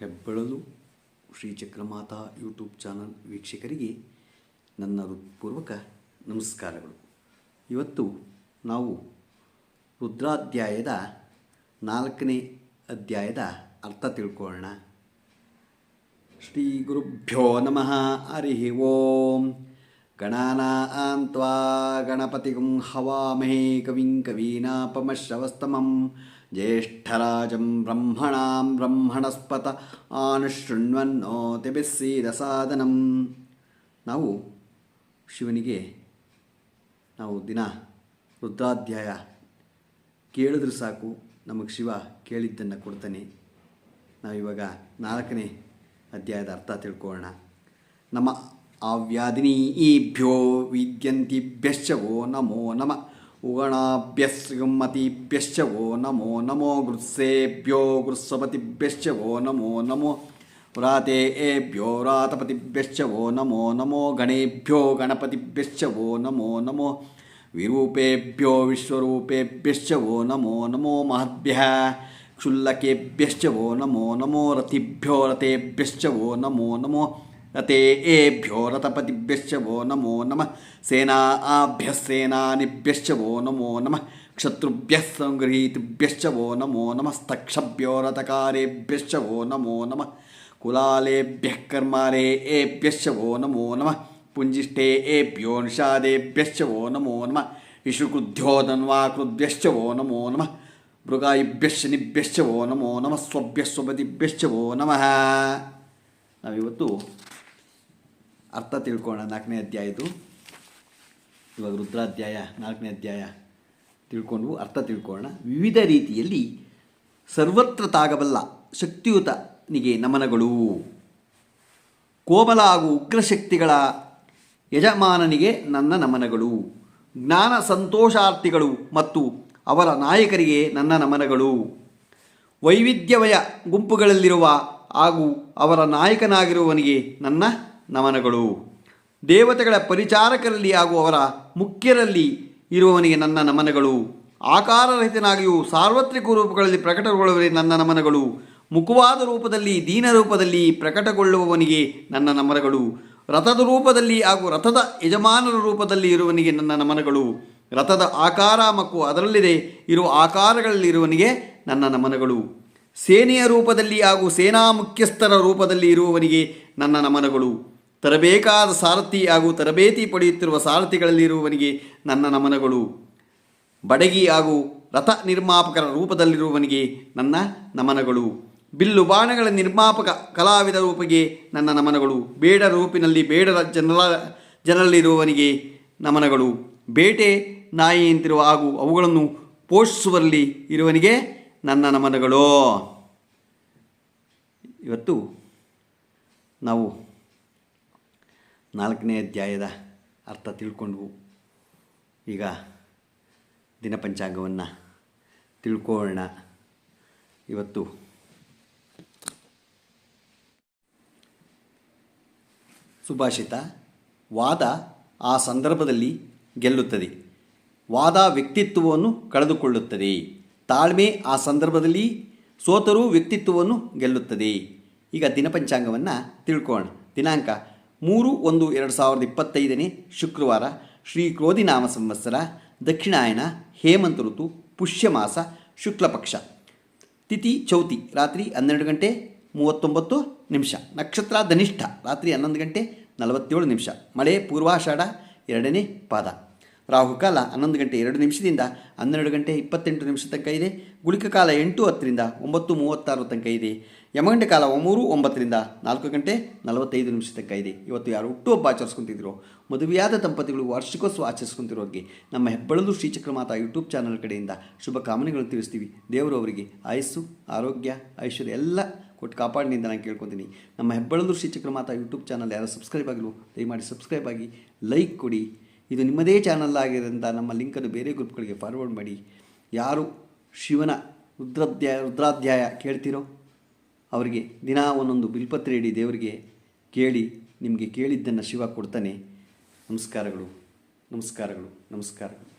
ಹೆಬ್ಬಳಲು Shri Chakramata YouTube channel ವೀಕ್ಷಕರಿಗೆ ನನ್ನ ಹೃತ್ಪೂರ್ವಕ ನಮಸ್ಕಾರಗಳು. ಇವತ್ತು ನಾವು ರುದ್ರಾಧ್ಯಾಯದ ನಾಲ್ಕನೇ ಅಧ್ಯಾಯದ ಅರ್ಥ ತಿಳ್ಕೊಳ್ಳೋಣ. ಶ್ರೀ ಗುರುಭ್ಯೋ ನಮಃ ಹರಿ ಓಂ. ಗಣಾನಾಂ ತ್ವಾ ಗಣಪತಿಗುಂ ಹವಾಮಹೇ ಕವಿಂ ಕವೀನಾಪಮಶ್ರವಸ್ತಮಂ ಜ್ಯೇಷ್ಠರಾಜಂ ಬ್ರಹ್ಮಣಾಂ ಬ್ರಹ್ಮಣಸ್ಪತ ಆನುಶೃಣ್ವನ್ನೋತಿಬಿಸ್ಸೀದಸಾದನಂ ನಾವು ಶಿವನಿಗೆ ನಾವು ದಿನ ರುದ್ರಾಧ್ಯಾಯ ಕೇಳಿದ್ರೆ ಸಾಕು, ನಮಗೆ ಶಿವ ಕೇಳಿದ್ದನ್ನು ಕೊಡ್ತಾನೆ. ನಾವಿವಾಗ ನಾಲ್ಕನೇ ಅಧ್ಯಾಯದ ಅರ್ಥ ತಿಳ್ಕೊಳ್ಳೋಣ. ನಮ್ಮ ಆವ್ಯಾದಿನೀಭ್ಯೋ ವಿದ್ಯಂತಿಭ್ಯಶ್ಚ ವೋ ನಮೋ ನಮ ಉಗಣಾಭ್ಯಸ್ಗಮ್ಮತಿಭ್ಯಶ್ಚ ವೋ ನಮೋ ನಮೋ ಗೃತ್ಸೇಭ್ಯೋ ಗೃತ್ಸಪತಿಭ್ಯಶ್ಚ ವೋ ನಮೋ ನಮೋ ವ್ರಾತೇಭ್ಯೋ ವ್ರಾತಪತಿಭ್ಯಶ್ಚ ವೋ ನಮೋ ನಮೋ ಗಣೇಭ್ಯೋ ಗಣಪತಿಭ್ಯಶ್ಚ ವೋ ನಮೋ ನಮೋ ವಿರೂಪೇಭ್ಯೋ ವಿಶ್ವರೂಪೇಭ್ಯಶ್ಚ ವೋ ನಮೋ ನಮೋ ಮಹದ್ಭ್ಯ ಕ್ಷುಲ್ಲಕೇಭ್ಯಶ್ಚ ವೋ ನಮೋ ನಮೋ ರಥಿಭ್ಯೋ ರಥೇಭ್ಯಶ್ಚ ವೋ ನಮೋ ನಮೋ ರಥೇಭ್ಯೋ ರಥಪತಿಭ್ಯಶ್ಚ ವೋ ನಮೋ ನಮಃ ಸೇನಾಭ್ಯಸ್ಸೇನಾನಿಭ್ಯಶ್ಚ ವೋ ನಮೋ ನಮಃ ಕ್ಷತ್ರುಭ್ಯಃ ಸಂಗೃಹೀತಭ್ಯಶ್ಚ ವೋ ನಮೋ ನಮಸ್ತಕ್ಷಭ್ಯೋ ರಥಕಾರೇಭ್ಯಶ್ಚ ವೋ ನಮೋ ನಮಃ ಕುಲಾಲೇಭ್ಯಃ ಕರ್ಮಾರೇಭ್ಯಶ್ಚ ವೋ ನಮೋ ನಮಃ ಪುಂಜಿಷ್ಠೇಭ್ಯೋ ನಿಷಾದೇಭ್ಯಶ್ಚ ವೋ ನಮೋ ನಮಃ ಇಷುಕೃದ್ಯೋಧನ್ವಾಕೃದ್ಭ್ಯಶ್ಚ ವೋ ನಮೋ ನಮಃ ಮೃಗಾಯಿಭ್ಯಶ್ಚ ನಿಭ್ಯಶ್ಚ ವೋ ನಮೋ ನಮಃ ಸ್ವಭ್ಯ ಸ್ವಪತಿಭ್ಯಶ್ಚ ವೋ ನಮಃ ನಾವಿವತ್ತು ಅರ್ಥ ತಿಳ್ಕೊಳ್ಳೋಣ. ನಾಲ್ಕನೇ ಅಧ್ಯಾಯದು ಇವಾಗ ರುದ್ರಾಧ್ಯಾಯ, ನಾಲ್ಕನೇ ಅಧ್ಯಾಯ ತಿಳ್ಕೊಂಡು ಅರ್ಥ ತಿಳ್ಕೊಳ್ಳೋಣ. ವಿವಿಧ ರೀತಿಯಲ್ಲಿ ಸರ್ವತ್ರ ತಾಗಬಲ್ಲ ಶಕ್ತಿಯುತನಿಗೆ ನಮನಗಳು. ಕೋಮಲ ಹಾಗೂ ಉಗ್ರಶಕ್ತಿಗಳ ಯಜಮಾನನಿಗೆ ನನ್ನ ನಮನಗಳು. ಜ್ಞಾನ ಸಂತೋಷಾರ್ಥಿಗಳು ಮತ್ತು ಅವರ ನಾಯಕರಿಗೆ ನನ್ನ ನಮನಗಳು. ವೈವಿಧ್ಯವಯ ಗುಂಪುಗಳಲ್ಲಿರುವ ಹಾಗೂ ಅವರ ನಾಯಕನಾಗಿರುವವನಿಗೆ ನನ್ನ ನಮನಗಳು. ದೇವತೆಗಳ ಪರಿಚಾರಕರಲ್ಲಿ ಹಾಗೂ ಅವರ ಮುಖ್ಯರಲ್ಲಿ ಇರುವವನಿಗೆ ನನ್ನ ನಮನಗಳು. ಆಕಾರರಹಿತನಾಗಿಯೂ ಸಾರ್ವತ್ರಿಕ ರೂಪಗಳಲ್ಲಿ ಪ್ರಕಟಗೊಳ್ಳುವವರಿಗೆ ನನ್ನ ನಮನಗಳು. ಮುಖವಾದ ರೂಪದಲ್ಲಿ, ದೀನ ರೂಪದಲ್ಲಿ ಪ್ರಕಟಗೊಳ್ಳುವವನಿಗೆ ನನ್ನ ನಮನಗಳು. ರಥದ ರೂಪದಲ್ಲಿ ಹಾಗೂ ರಥದ ಯಜಮಾನರ ರೂಪದಲ್ಲಿ ಇರುವವನಿಗೆ ನನ್ನ ನಮನಗಳು. ರಥದ ಆಕಾರ ಮಕ್ಕು ಅದರಲ್ಲಿದೆ ಇರುವ ಆಕಾರಗಳಲ್ಲಿರುವವನಿಗೆ ನನ್ನ ನಮನಗಳು. ಸೇನೆಯ ರೂಪದಲ್ಲಿ ಹಾಗೂ ಸೇನಾ ಮುಖ್ಯಸ್ಥರ ರೂಪದಲ್ಲಿ ಇರುವವನಿಗೆ ನನ್ನ ನಮನಗಳು. ತರಬೇಕಾದ ಸಾರಥಿ ಹಾಗೂ ತರಬೇತಿ ಪಡೆಯುತ್ತಿರುವ ಸಾರಥಿಗಳಲ್ಲಿರುವವನಿಗೆ ನನ್ನ ನಮನಗಳು. ಬಡಗಿ ಹಾಗೂ ರಥ ನಿರ್ಮಾಪಕರ ರೂಪದಲ್ಲಿರುವವನಿಗೆ ನನ್ನ ನಮನಗಳು. ಬಿಲ್ಲು ಬಾಣಗಳ ನಿರ್ಮಾಪಕ ಕಲಾವಿದ ರೂಪಿಗೆ ನನ್ನ ನಮನಗಳು. ಬೇಡ ರೂಪಿನಲ್ಲಿ ಬೇಡರ ಜನರ ಜನರಲ್ಲಿರುವವನಿಗೆ ನಮನಗಳು. ಬೇಟೆ ನಾಯಿಯಂತಿರುವ ಹಾಗೂ ಅವುಗಳನ್ನು ಪೋಷಿಸುವಲ್ಲಿ ಇರುವನಿಗೆ ನನ್ನ ನಮನಗಳು. ಇವತ್ತು ನಾವು ನಾಲ್ಕನೇ ಅಧ್ಯಾಯದ ಅರ್ಥ ತಿಳ್ಕೊಂಡ್ವು. ಈಗ ದಿನಪಂಚಾಂಗವನ್ನು ತಿಳ್ಕೊಳ್ಳೋಣ ಇವತ್ತು ಸುಭಾಷಿತ, ವಾದ ಆ ಸಂದರ್ಭದಲ್ಲಿ ಗೆಲ್ಲುತ್ತದೆ. ವಾದ ವ್ಯಕ್ತಿತ್ವವನ್ನು ಕಳೆದುಕೊಳ್ಳುತ್ತದೆ. ತಾಳ್ಮೆ ಆ ಸಂದರ್ಭದಲ್ಲಿ ಸೋತರೂ ವ್ಯಕ್ತಿತ್ವವನ್ನು ಗೆಲ್ಲುತ್ತದೆ. ಈಗ ದಿನಪಂಚಾಂಗವನ್ನು ತಿಳ್ಕೊಳ್ಳೋಣ ದಿನಾಂಕ ಮೂರು ಒಂದು ಎರಡು ಸಾವಿರದ ಇಪ್ಪತ್ತೈದನೇ ಶುಕ್ರವಾರ ಶ್ರೀ ಕ್ರೋಧಿನಾಮ ಸಂವತ್ಸರ, ದಕ್ಷಿಣಾಯನ ಹೇಮಂತ ಋತು, ಪುಷ್ಯಮಾಸ, ಶುಕ್ಲಪಕ್ಷ. ತಿಥಿ ಚೌತಿ, ರಾತ್ರಿ ಹನ್ನೆರಡು ಗಂಟೆ ಮೂವತ್ತೊಂಬತ್ತು ನಿಮಿಷ. ನಕ್ಷತ್ರ ಧನಿಷ್ಠ, ರಾತ್ರಿ ಹನ್ನೊಂದು ಗಂಟೆ ನಲವತ್ತೇಳು ನಿಮಿಷ. ಮಳೆ ಪೂರ್ವಾಷಾಢ, ಎರಡನೇ ಪಾದ. ರಾಹುಕಾಲ ಹನ್ನೊಂದು ಗಂಟೆ ಎರಡು ನಿಮಿಷದಿಂದ ಹನ್ನೆರಡು ಗಂಟೆ ಇಪ್ಪತ್ತೆಂಟು ನಿಮಿಷ ತನಕ ಇದೆ. ಗುಳಿಕ ಕಾಲ ಎಂಟು ಹತ್ತರಿಂದ ಒಂಬತ್ತು ಮೂವತ್ತಾರು ತನಕ ಇದೆ. ಯಮಗಂಟೆ ಕಾಲ ಮೂರು ಒಂಬತ್ತರಿಂದ ನಾಲ್ಕು ಗಂಟೆ ನಲವತ್ತೈದು ನಿಮಿಷ ತನಕ ಇದೆ. ಇವತ್ತು ಯಾರು ಹುಟ್ಟುಹಬ್ಬ ಆಚರಿಸ್ಕೊತಿದ್ರು? ಮದುವೆಯಾದ ದಂಪತಿಗಳು ವಾರ್ಷಿಕೋತ್ಸವ ಆಚರಿಸ್ಕೊಂತಿರೋರಿಗೆ ನಮ್ಮ ಹೆಬ್ಬಳಲು ಶ್ರೀಚಕ್ರಮಾತಾ ಯೂಟ್ಯೂಬ್ ಚಾನಲ್ ಕಡೆಯಿಂದ ಶುಭ ತಿಳಿಸ್ತೀವಿ. ದೇವರು ಅವರಿಗೆ ಆಯಸ್ಸು, ಆರೋಗ್ಯ, ಐಶ್ವರ್ಯ ಎಲ್ಲ ಕೊಟ್ಟು ಕಾಪಾಡಿನಿಂದ ನಾನು ಕೇಳ್ಕೊತೀನಿ. ನಮ್ಮ ಹೆಬ್ಬಳಲು ಶ್ರೀಚಕ್ರಮಾತಾ ಯೂಟ್ಯೂಬ್ ಚಾನಲ್ ಯಾರು ಸಬ್ಸ್ಕ್ರೈಬ್ ಆಗಿಲ್ಲ ದಯಮಾಡಿ ಸಬ್ಸ್ಕ್ರೈಬ್ ಆಗಿ, ಲೈಕ್ ಕೊಡಿ. ಇದು ನಿಮ್ಮದೇ ಚಾನಲ್ ಆಗಿರೋದ್ರಿಂದ ನಮ್ಮ ಲಿಂಕನ್ನು ಬೇರೆ ಗ್ರೂಪ್ಗಳಿಗೆ ಫಾರ್ವರ್ಡ್ ಮಾಡಿ. ಯಾರು ಶಿವನ ರುದ್ರಾಧ್ಯಾಯ ರುದ್ರಾಧ್ಯಾಯ ಕೇಳ್ತೀರೋ ಅವರಿಗೆ ದಿನ ಒಂದೊಂದು ಬಿಲ್ಪತ್ರೆ ಇಡಿ, ದೇವರಿಗೆ ಕೇಳಿ, ನಿಮಗೆ ಕೇಳಿದ್ದನ್ನು ಶಿವ ಕೊಡ್ತಾನೆ. ನಮಸ್ಕಾರಗಳು. ನಮಸ್ಕಾರಗಳು. ನಮಸ್ಕಾರಗಳು.